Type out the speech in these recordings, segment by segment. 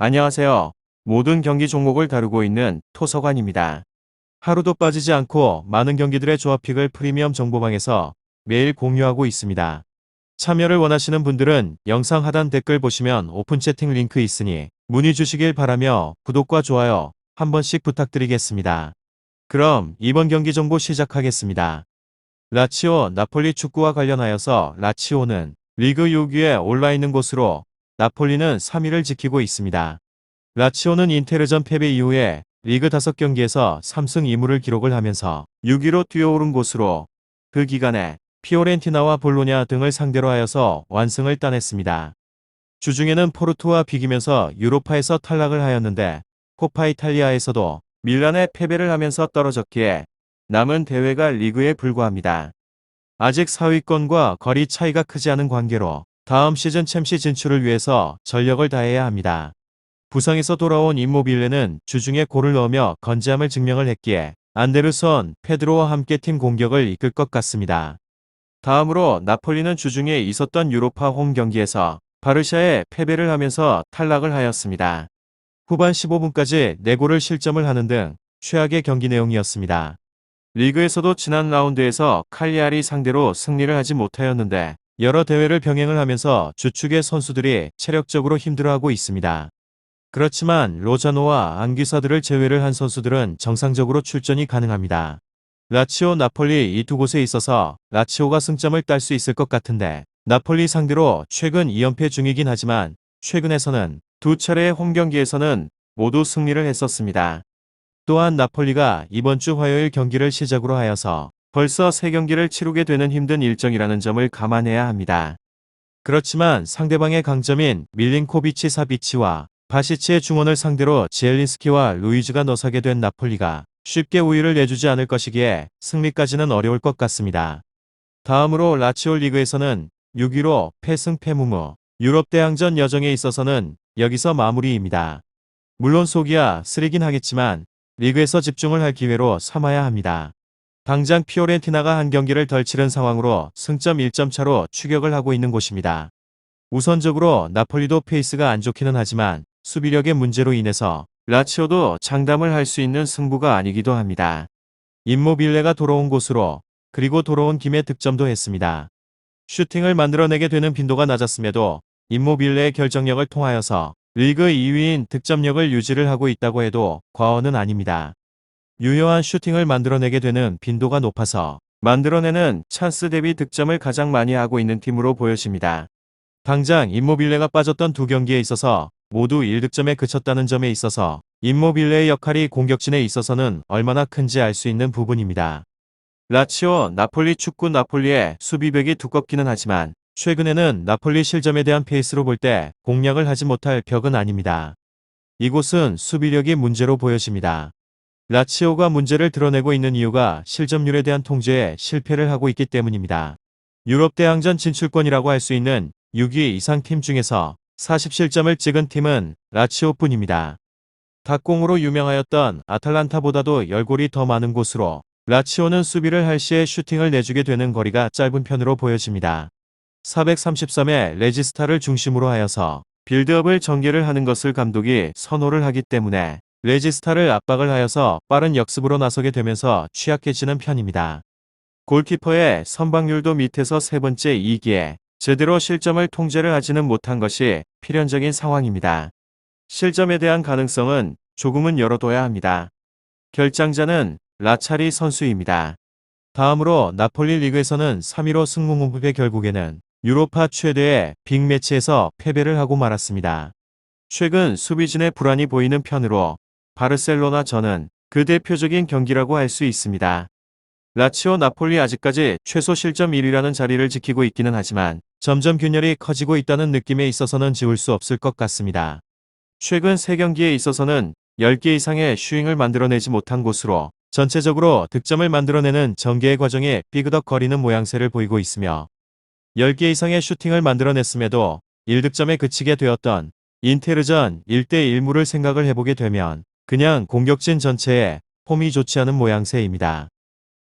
안녕하세요. 모든 경기 종목을 다루고 있는 토서관입니다. 하루도 빠지지 않고 많은 경기들의 조합픽을 프리미엄 정보방에서 매일 공유하고 있습니다. 참여를 원하시는 분들은 영상 하단 댓글 보시면 오픈 채팅 링크 있으니 문의 주시길 바라며 구독과 좋아요 한 번씩 부탁드리겠습니다. 그럼 이번 경기 정보 시작하겠습니다. 라치오 나폴리 축구와 관련하여서 라치오는 리그 6위에 올라 있는 곳으로 나폴리는 3위를 지키고 있습니다. 라치오는 인테르전 패배 이후에 리그 5경기에서 3승 2무를 기록을 하면서 6위로 뛰어오른 곳으로 그 기간에 피오렌티나와 볼로냐 등을 상대로 하여서 완승을 따냈습니다. 주중에는 포르투와 비기면서 유로파에서 탈락을 하였는데 코파 이탈리아에서도 밀란에 패배를 하면서 떨어졌기에 남은 대회가 리그에 불과합니다. 아직 4위권과 거리 차이가 크지 않은 관계로 다음 시즌 챔시 진출을 위해서 전력을 다해야 합니다. 부상에서 돌아온 임모빌레는 주중에 골을 넣으며 건재함을 증명을 했기에 안데르선, 페드로와 함께 팀 공격을 이끌 것 같습니다. 다음으로 나폴리는 주중에 있었던 유로파 홈 경기에서 바르샤에 패배를 하면서 탈락을 하였습니다. 후반 15분까지 4골을 실점을 하는 등 최악의 경기 내용이었습니다. 리그에서도 지난 라운드에서 칼리아리 상대로 승리를 하지 못하였는데 여러 대회를 병행을 하면서 주축의 선수들이 체력적으로 힘들어하고 있습니다. 그렇지만 로자노와 안기사들을 제외를 한 선수들은 정상적으로 출전이 가능합니다. 라치오 나폴리 이 두 곳에 있어서 라치오가 승점을 딸 수 있을 것 같은데 나폴리 상대로 최근 2연패 중이긴 하지만 최근에서는 두 차례의 홈 경기에서는 모두 승리를 했었습니다. 또한 나폴리가 이번 주 화요일 경기를 시작으로 하여서 벌써 3경기를 치르게 되는 힘든 일정이라는 점을 감안해야 합니다. 그렇지만 상대방의 강점인 밀린코비치 사비치와 바시치의 중원을 상대로 지엘린스키와 루이즈가 너사게 된 나폴리가 쉽게 우위를 내주지 않을 것이기에 승리까지는 어려울 것 같습니다. 다음으로 라치오 리그에서는 6위로 패승 패무무 유럽 대항전 여정에 있어서는 여기서 마무리입니다. 물론 속이야 쓰리긴 하겠지만 리그에서 집중을 할 기회로 삼아야 합니다. 당장 피오렌티나가 한 경기를 덜 치른 상황으로 승점 1점 차로 추격을 하고 있는 곳입니다. 우선적으로 나폴리도 페이스가 안 좋기는 하지만 수비력의 문제로 인해서 라치오도 장담을 할 수 있는 승부가 아니기도 합니다. 임모빌레가 돌아온 곳으로 그리고 돌아온 김에 득점도 했습니다. 슈팅을 만들어내게 되는 빈도가 낮았음에도 임모빌레의 결정력을 통하여서 리그 2위인 득점력을 유지를 하고 있다고 해도 과언은 아닙니다. 유효한 슈팅을 만들어내게 되는 빈도가 높아서 만들어내는 찬스 대비 득점을 가장 많이 하고 있는 팀으로 보여집니다. 당장 임모빌레가 빠졌던 두 경기에 있어서 모두 1득점에 그쳤다는 점에 있어서 임모빌레의 역할이 공격진에 있어서는 얼마나 큰지 알 수 있는 부분입니다. 라치오, 나폴리 축구 나폴리의 수비벽이 두껍기는 하지만 최근에는 나폴리 실점에 대한 페이스로 볼 때 공략을 하지 못할 벽은 아닙니다. 이곳은 수비력이 문제로 보여집니다. 라치오가 문제를 드러내고 있는 이유가 실점률에 대한 통제에 실패를 하고 있기 때문입니다. 유럽 대항전 진출권이라고 할 수 있는 6위 이상 팀 중에서 40실점을 찍은 팀은 라치오뿐입니다. 닭공으로 유명하였던 아탈란타보다도 10골이 더 많은 곳으로 라치오는 수비를 할 시에 슈팅을 내주게 되는 거리가 짧은 편으로 보여집니다. 433의 레지스타를 중심으로 하여서 빌드업을 전개를 하는 것을 감독이 선호를 하기 때문에 레지스타를 압박을 하여서 빠른 역습으로 나서게 되면서 취약해지는 편입니다. 골키퍼의 선방률도 밑에서 세 번째 이기에 제대로 실점을 통제를 하지는 못한 것이 필연적인 상황입니다. 실점에 대한 가능성은 조금은 열어둬야 합니다. 결장자는 라차리 선수입니다. 다음으로 나폴리 리그에서는 3위로 승무무 후에 결국에는 유로파 최대의 빅매치에서 패배를 하고 말았습니다. 최근 수비진의 불안이 보이는 편으로 바르셀로나 전은 그 대표적인 경기라고 할 수 있습니다. 라치오 나폴리 아직까지 최소 실점 1위라는 자리를 지키고 있기는 하지만 점점 균열이 커지고 있다는 느낌에 있어서는 지울 수 없을 것 같습니다. 최근 3경기에 있어서는 10개 이상의 슈잉을 만들어내지 못한 곳으로 전체적으로 득점을 만들어내는 전개의 과정에 삐그덕거리는 모양새를 보이고 있으며 10개 이상의 슈팅을 만들어냈음에도 1득점에 그치게 되었던 인테르전 1대1무를 생각을 해보게 되면 그냥 공격진 전체에 폼이 좋지 않은 모양새입니다.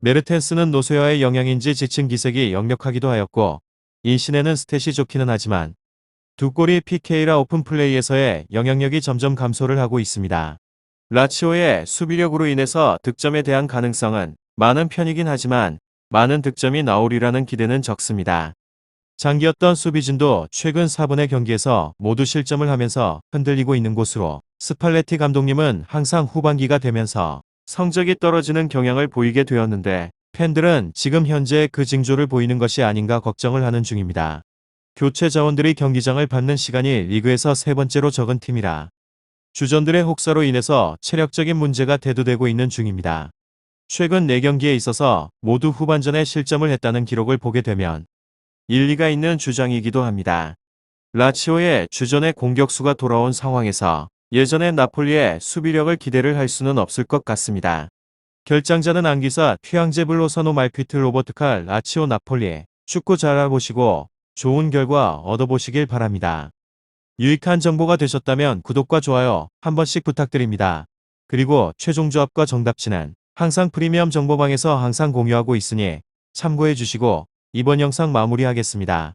메르텐스는 노쇠화의 영향인지 지친 기색이 역력하기도 하였고 인신에는 스탯이 좋기는 하지만 두 골이 PK라 오픈 플레이에서의 영향력이 점점 감소를 하고 있습니다. 라치오의 수비력으로 인해서 득점에 대한 가능성은 많은 편이긴 하지만 많은 득점이 나오리라는 기대는 적습니다. 장기였던 수비진도 최근 4분의 경기에서 모두 실점을 하면서 흔들리고 있는 곳으로 스팔레티 감독님은 항상 후반기가 되면서 성적이 떨어지는 경향을 보이게 되었는데 팬들은 지금 현재 그 징조를 보이는 것이 아닌가 걱정을 하는 중입니다. 교체 자원들이 경기장을 받는 시간이 리그에서 세 번째로 적은 팀이라 주전들의 혹사로 인해서 체력적인 문제가 대두되고 있는 중입니다. 최근 4경기에 있어서 모두 후반전에 실점을 했다는 기록을 보게 되면 일리가 있는 주장이기도 합니다. 라치오의 주전의 공격수가 돌아온 상황에서 예전의 나폴리의 수비력을 기대를 할 수는 없을 것 같습니다. 결장자는 안기사 휘앙제 블로서노 말퀴트 로버트칼 라치오 나폴리 축구 잘 알아보시고 좋은 결과 얻어보시길 바랍니다. 유익한 정보가 되셨다면 구독과 좋아요 한 번씩 부탁드립니다. 그리고 최종 조합과 정답지는 항상 프리미엄 정보방에서 항상 공유하고 있으니 참고해 주시고 이번 영상 마무리하겠습니다.